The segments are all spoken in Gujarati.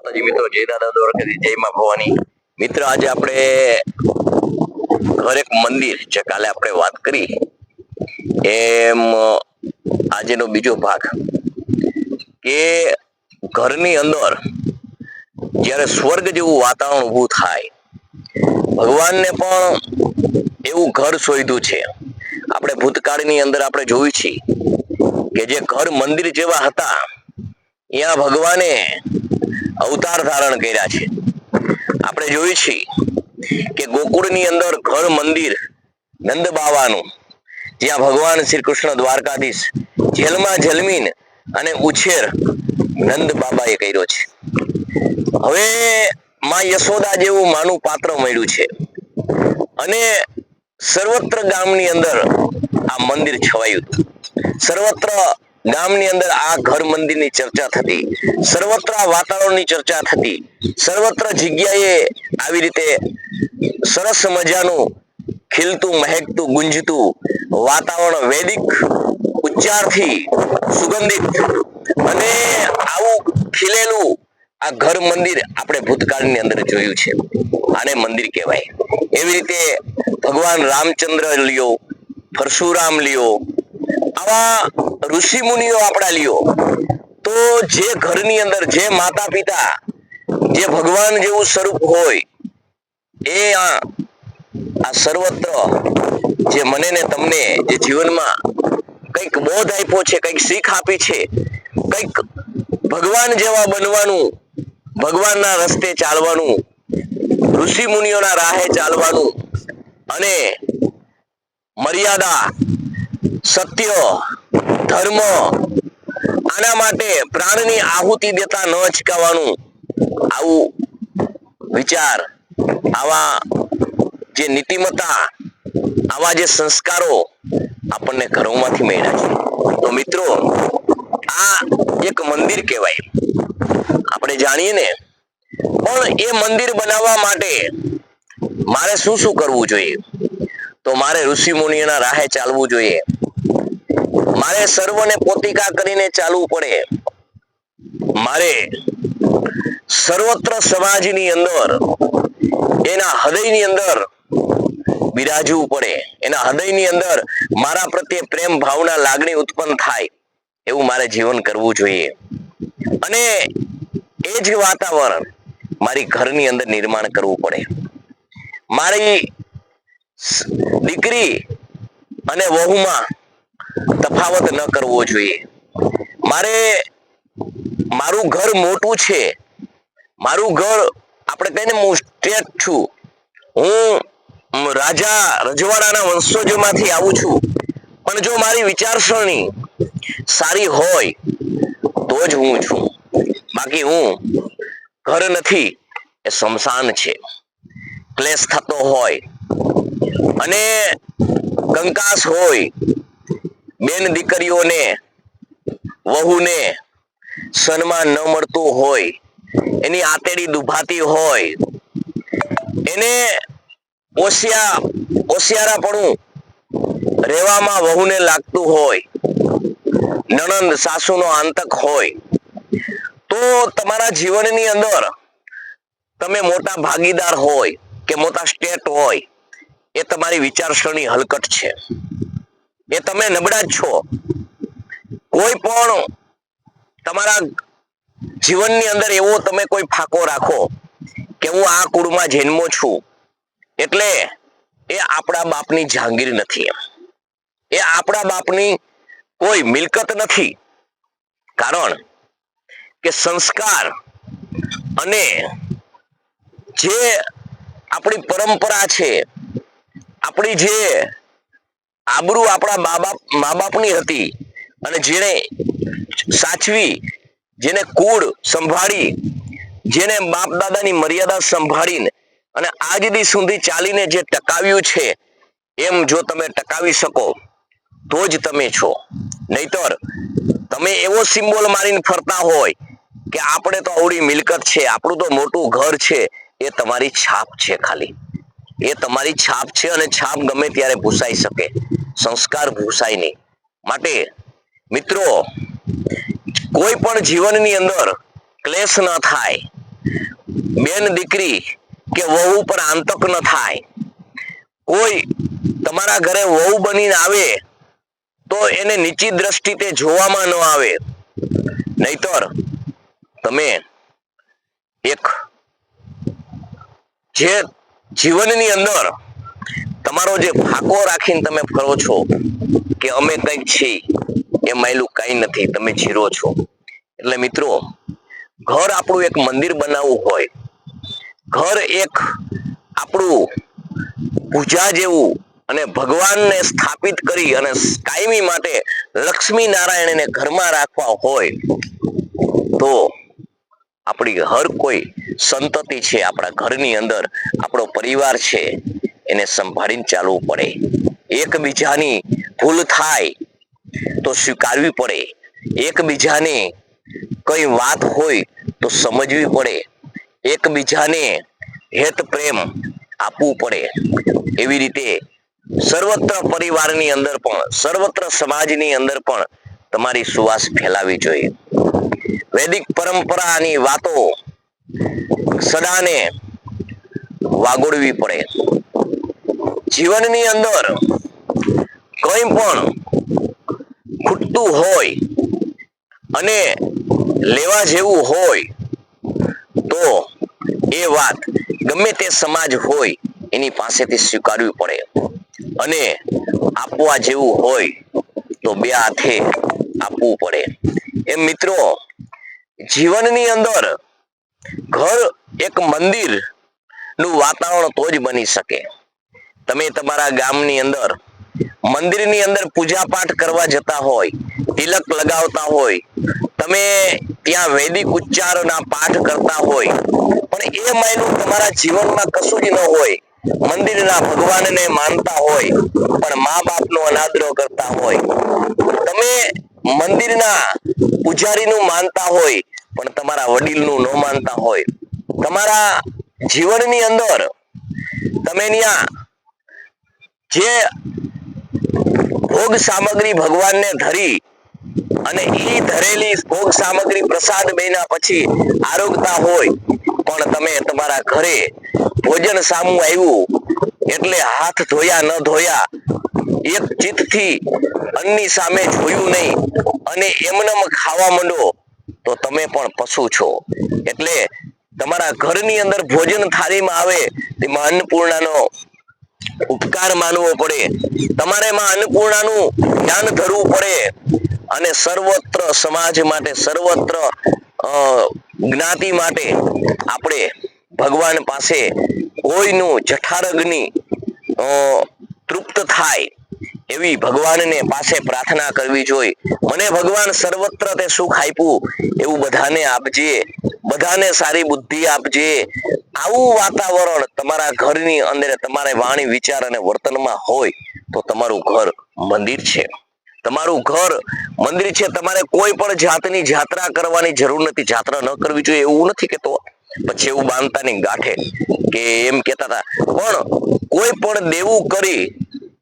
માતાજી મિત્રો જય દાદા દ્વારકાથી જય માં ભવાની. મિત્ર, આજે આપણે હરેક મંદિર જે કાલે આપણે વાત કરી, એમ આજેનો બીજો ભાગ કે ઘરની અંદર જ્યારે સ્વર્ગ જેવું વાતાવરણ ઊભું થાય, ભગવાનને પણ એવું ઘર શોધ્યું છે. આપણે ભૂતકાળની અંદર આપણે જોયું છે કે જે ઘર મંદિર જેવા હતા, ત્યાં ભગવાને અવતાર ધારણ કર્યા છે. આપણે જોયું છીએ કે ગોકુળની અંદર ઘર મંદિર નંદ બાવાનું, જ્યાં ભગવાન શ્રી કૃષ્ણ દ્વારકાધીશ જેલમાં જલમીન અને ઉછેર નંદ બાબાએ કર્યો છે. હવે માં યશોદા જેવું માનું પાત્ર મળ્યું છે. અને સર્વત્ર ગામની અંદર આ મંદિર છવાયું. સર્વત્ર ગામની અંદર આ ઘર મંદિરની ચર્ચા થતી, સર્વત્ર આ વાતાવરણની ચર્ચા થતી, સર્વત્ર જગ્યાએ આવી રીતે સરસ મજાનું ખીલતું, મહેકતું, ગુંજતું વાતાવરણ વૈદિક ઉચ્ચારથી સુગંધિત અને આવું ખીલેલું આ ઘર મંદિર આપણે ભૂતકાળની અંદર જોયું છે. આને મંદિર કહેવાય. એવી રીતે ભગવાન રામચંદ્ર લ્યો, પરશુરામ લ્યો આવા ઋષિ મુનિઓ આપણા લ્યો. તો જે ઘરની અંદર, જે માતા પિતા જે ભગવાન જેવું સ્વરૂપ હોય, એ આ સર્વત્ર જે મને ને તમને જે જીવનમાં કંઈક બોધ આપ્યો છે, કંઈક શીખ આપી છે, કંઈક ભગવાન જેવા બનવાનું, ભગવાનના રસ્તે ચાલવાનું, ઋષિ મુનિઓના રાહે ચાલવાનું અને મર્યાદા સત્ય, ધર્મ આના માટે પ્રાણની આહુતિ દેતા ન અચકાવાનું આવું વિચાર, આવા જે નીતિમત્તા, આવા જે સંસ્કારો આપણને ઘરોમાંથી મળ્યા છે. તો મિત્રો, આ એક મંદિર કહેવાય. આપણે જાણીએ ને, પણ એ મંદિર બનાવવા માટે મારે શું શું કરવું જોઈએ? તો મારે ઋષિ મુનિઓના રાહે ચાલવું જોઈએ. મારે સર્વને પોતિકા કરીને ચાલવું પડે. મારે સર્વત્ર સમાજની અંદર, એના હૃદયની અંદર બિરાજવું પડે. એના હૃદયની અંદર મારા પ્રત્યે પ્રેમ ભાવના લાગણી ઉત્પન્ન થાય. એવું મારે જીવન કરવું જોઈએ. અને એ જ વાતાવરણ મારી ઘરની અંદર નિર્માણ કરવું પડે. મારી દીકરી અને વહુમાં તફાવત ન કરવો જોઈએ. મારે મારું ઘર મોટું છે. મારું ઘર આપણે કહીને હું સ્ટેટ છું. હું રાજા રજવાડાના વંશજોમાંથી આવું છું. પણ જો મારી વિચારસરણી સારી હોય, તો જ હું છું. બાકી હું ઘર નથી, એ સ્મશાન છે. ક્લેશ થતો હોય અને કંકાસ હોય બેન દીકરીઓને, વહુને સન્માન ન મળતું હોય, એની આતેડી દુભાતી હોય, એને ઓશિયા, ઓશિયારાપણું રહેવામાં વહુને લાગતું હોય, નણંદ સાસુનો આંતક હોય, તો તમારા જીવનની અંદર તમે મોટા ભાગીદાર હોય કે મોટા સ્ટેટ હોય, એ તમારી વિચારસરણી હલકટ છે. એ તમે નબળા જ છો. કોઈ પણ તમારા જીવનની અંદર એવો તમે કોઈ ફાકો રાખો કે હું આ કુળમાં જન્મો છું. એટલે એ આપણા બાપની જાગીર નથી એ આપણા બાપની કોઈ મિલકત નથી. કારણ કે સંસ્કાર અને જે આપણી પરંપરા છે, આપણી જે આબરૂ આપણા મા બાપ મા બાપની હતી. અને જેને સાચવી, જેને કુળ સંભાળી, જેને બાપ દાદાની મર્યાદા સંભાળીને અને આજ સુધી ચાલીને જે ટકાવ્યું છે, એમ જો તમે ટકાવી શકો, તો જ તમે છો. નહીતર, તમે એવો સિમ્બોલ મારીને ફરતા હોય કે આપણે તો અવળી મિલકત છે, આપણું તો મોટું ઘર છે, એ તમારી છાપ છે ખાલી. એ તમારી છાપ છે અને છાપ ગમે ત્યારે ભૂસાઈ શકે. સંસ્કાર ભૂસાય નહીં માટે મિત્રો, કોઈ પણ જીવનની અંદર ક્લેશ ન થાય. બેન દીકરી કે વહુ પર આંતક ન થાય. કોઈ તમારા ઘરે વહુ બનીને આવે તો એને નીચી દ્રષ્ટિ તે જોવામાં ન આવે. નહીતર તમે એક જે જીવનની અંદર તમારો જે ફાકો રાખીને તમે ફરો છો કે અમે કંઈક છીએ એ માયલું કાંઈ નથી, તમે જીરો છો. એટલે મિત્રો, ઘર આપણું એક મંદિર બનાવવું હોય. ઘર એક આપણું પૂજા જેવું અને ભગવાનને સ્થાપિત કરી અને કાયમી માટે લક્ષ્મી નારાયણને ઘરમાં રાખવા હોય, તો આપણી હર કોઈ સંતતિ છે, આપણા ઘરની અંદર આપણો પરિવાર છે. એને સંભાળીને ચાલવું પડે. એકબીજાની ભૂલ થાય તો સ્વીકારવી પડે. એકબીજાને કઈ વાત હોય તો સમજવી પડે. એકબીજાને હેત પ્રેમ આપવું પડે. એવી રીતે સર્વત્ર પરિવારની અંદર પણ, સર્વત્ર સમાજની અંદર પણ તમારી સુવાસ ફેલાવી જોઈએ. વૈદિક પરંપરાની વાતો સદાને વાગોડવી પડે. જીવનની અંદર કંઈ પણ ખૂટતું હોય અને લેવા જેવું હોય તો એ વાત ગમે તે સમાજ હોય એની પાસેથી સ્વીકારવી પડે. અને આપવા જેવું હોય તો બે હાથે આપવું પડે. એમ મિત્રો, જીવનની અંદર ઘર એક મંદિરનું વાતાવરણ તો જ બની શકે. તમે તમારા ગામની અંદર મંદિરની અંદર પૂજા પાઠ કરવા જતા હોય, તિલક લગાવતા હોય, તમે ત્યાં વૈદિક ઉચ્ચારોના પાઠ કરતા હોય, પણ એ માયનું તમારા જીવનમાં કશું જ ન હોય, મંદિરના ભગવાનને માનતા હોય, પણ મા બાપનો અનાદરો કરતા હોય. તમે મંદિરના પૂજારીનું માનતા હોય, પણ તમારા વડીલનું ન માનતા હોય. તમારા જીવનની અંદર તમે ત્યાં જે ભોગ સામગ્રી ભગવાનને ધરી અને એ ધરેલી ભોગ સામગ્રી પ્રસાદ બન્યા પછી આરોગતા હોય, પણ તમે તમારા ઘરે ભોજન સામું આવ્યું એટલે હાથ ધોયા ન ધોયા, એક ચિત્તથી અન્ની સામે જોયું નહીં અને એમનેમ ખાવા માંડો, તો તમે પણ પશુ છો. એટલે તમારા ઘરની અંદર ભોજન થાળીમાં આવે, તેમાં અન્નપૂર્ણાનો ઉપકાર માનવો પડે. તમારે એમાં અન્નપૂર્ણાનું ધ્યાન ધરવું પડે. અને સર્વત્ર સમાજ માટે, સર્વત્ર જ્ઞાતિ માટે આપણે ભગવાન પાસે કોઈનું જઠારગની તૃપ્ત થાય એવી ભગવાનને પાસે પ્રાર્થના કરવી જોઈએ. મને ભગવાન સર્વત્ર તે સુખ આપ્યું એવું બધાને આપજે. બધાને સારી બુદ્ધિ આપજે. આવું વાતાવરણ તમારા ઘરની અંદર તમારે વાણી, વિચાર અને વર્તનમાં હોય તો તમારું ઘર મંદિર છે. તમારું ઘર મંદિર છે, તમારે કોઈ પણ જાતની જાત્રા કરવાની જરૂર નથી. જાત્રા ન કરવી જોઈએ એવું નથી કેતો પછી એવું બાંધતાની ગાંઠે કે એમ કેતા હતા, પણ કોઈ પણ દેવું કરી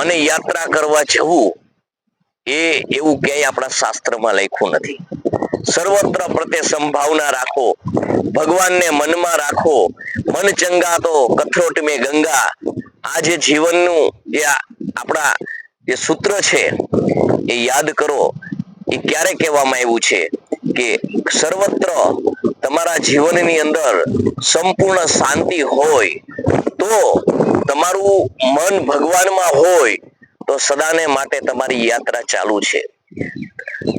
અને યાત્રા કરવા જવું, એ એવું ક્યાંય આપણા શાસ્ત્રમાં લખ્યું નથી. સર્વત્ર પ્રત્યે સંભાવના રાખો. ભગવાનને મનમાં રાખો. મન ચંગા તો કથરોટ મે ગંગા. આ જે જીવનનું જે આપણા જે સૂત્ર છે, એ યાદ કરો. એ ક્યારે કહેવામાં આવ્યું છે કે સર્વત્ર તમારા જીવનની અંદર સંપૂર્ણ શાંતિ હોય, તો તમારું મન ભગવાનમાં હોય, તો સદાને માટે તમારી યાત્રા ચાલુ છે.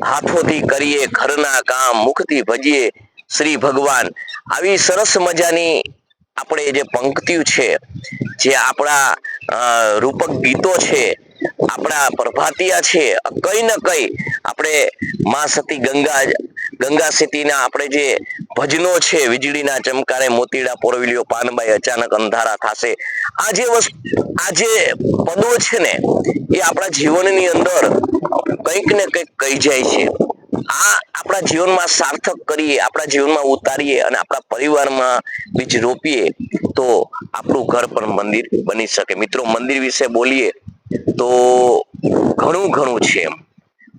હાથોથી કરીએ, ઘરના કામ, મુખથી ભજીએ, શ્રી ભગવાન. આવી સરસ મજાની આપણે જે પંક્તિઓ છે, જે આપણા રૂપક ગીતો છે, આપણા પ્રભાતિયા છે, કઈ ને કઈ આપણે મા સતી ગંગા ગંગા સિટીના આપણે જે ભજનો છે, વીજળીના ચમકારે મોતીડા પોરવિલિયો પાનબાઈ અચાનક અંધારા થાશે. આ જે વસ્તુ આ જે પદો છે ને, એ આપણા જીવનની અંદર કંઈક ને કંઈક કહી જાય છે. આ આપણા જીવનમાં સાર્થક કરીએ, આપણા જીવનમાં ઉતારીએ અને આપણા પરિવારમાં બીજ રોપીએ, તો આપણું ઘર પણ મંદિર બની શકે. મિત્રો, મંદિર વિશે બોલીએ તો ઘણું ઘણું છે એમ.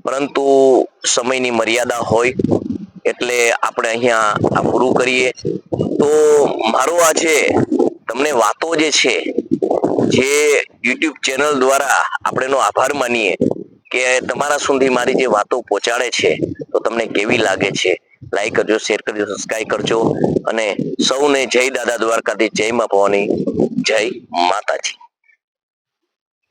પરંતુ સમયની મર્યાદા હોય એટલે આપણે અહીંયા આ પૂરું કરીએ. તો મારો આ છે, તમને વાતો જે છે, જે યુટ્યુબ ચેનલ દ્વારા આપણેનો આભાર માનીએ કે તમારા સુધી મારી જે વાતો પહોંચાડે છે, તો તમને કેવી લાગે છે? લાઈક કરજો શેર કરજો સબસ્ક્રાઈબ કરજો. અને સૌને જય દાદા દ્વારકાથી, જય મા ભવાની, જય માતાજી.